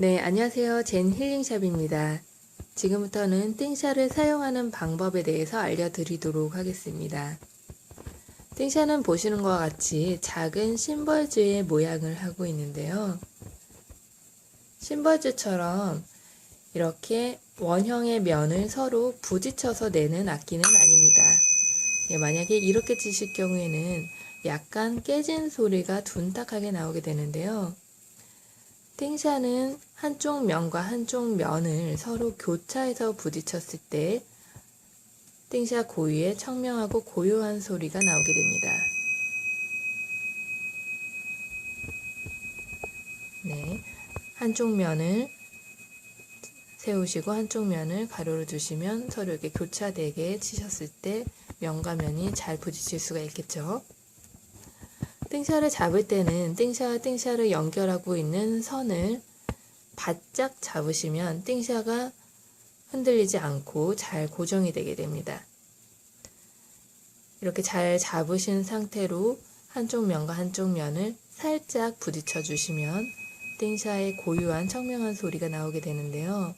네, 안녕하세요. 젠 힐링샵입니다. 지금부터는 띵샤를 사용하는 방법에 대해서 알려드리도록 하겠습니다. 띵샤는 보시는 것과 같이 작은 심벌즈의 모양을 하고 있는데요. 심벌즈처럼 이렇게 원형의 면을 서로 부딪혀서 내는 악기는 아닙니다. 예, 만약에 이렇게 치실 경우에는 약간 깨진 소리가 둔탁하게 나오게 되는데요. 띵샤는 한쪽 면과 한쪽 면을 서로 교차해서 부딪혔을 때 띵샤 고유의 청명하고 고요한 소리가 나오게 됩니다. 네. 한쪽 면을 세우시고 한쪽 면을 가로로 두시면 서로 이렇게 교차되게 치셨을 때 면과 면이 잘 부딪힐 수가 있겠죠. 띵샤를 잡을 때는 띵샤와 띵샤를 연결하고 있는 선을 바짝 잡으시면 띵샤가 흔들리지 않고 잘 고정이 되게 됩니다. 이렇게 잘 잡으신 상태로 한쪽 면과 한쪽 면을 살짝 부딪혀 주시면 띵샤의 고유한 청명한 소리가 나오게 되는데요.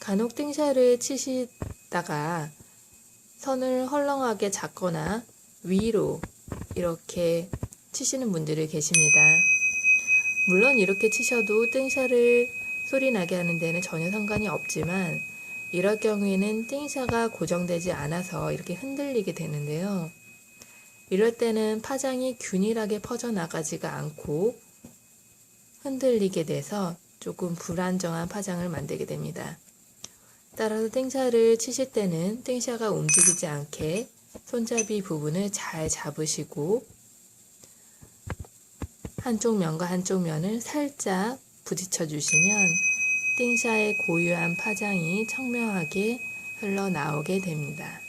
간혹 띵샤를 치시다가 선을 헐렁하게 잡거나 위로 이렇게 치시는 분들이 계십니다. 물론 이렇게 치셔도 띵샤를 소리 나게 하는 데는 전혀 상관이 없지만 이럴 경우에는 띵샤가 고정되지 않아서 이렇게 흔들리게 되는데요. 이럴 때는 파장이 균일하게 퍼져나가지가 않고 흔들리게 돼서 조금 불안정한 파장을 만들게 됩니다. 따라서 띵샤를 치실 때는 띵샤가 움직이지 않게 손잡이 부분을 잘 잡으시고 한쪽 면과 한쪽 면을 살짝 부딪혀 주시면 띵샤의 고유한 파장이 청명하게 흘러나오게 됩니다.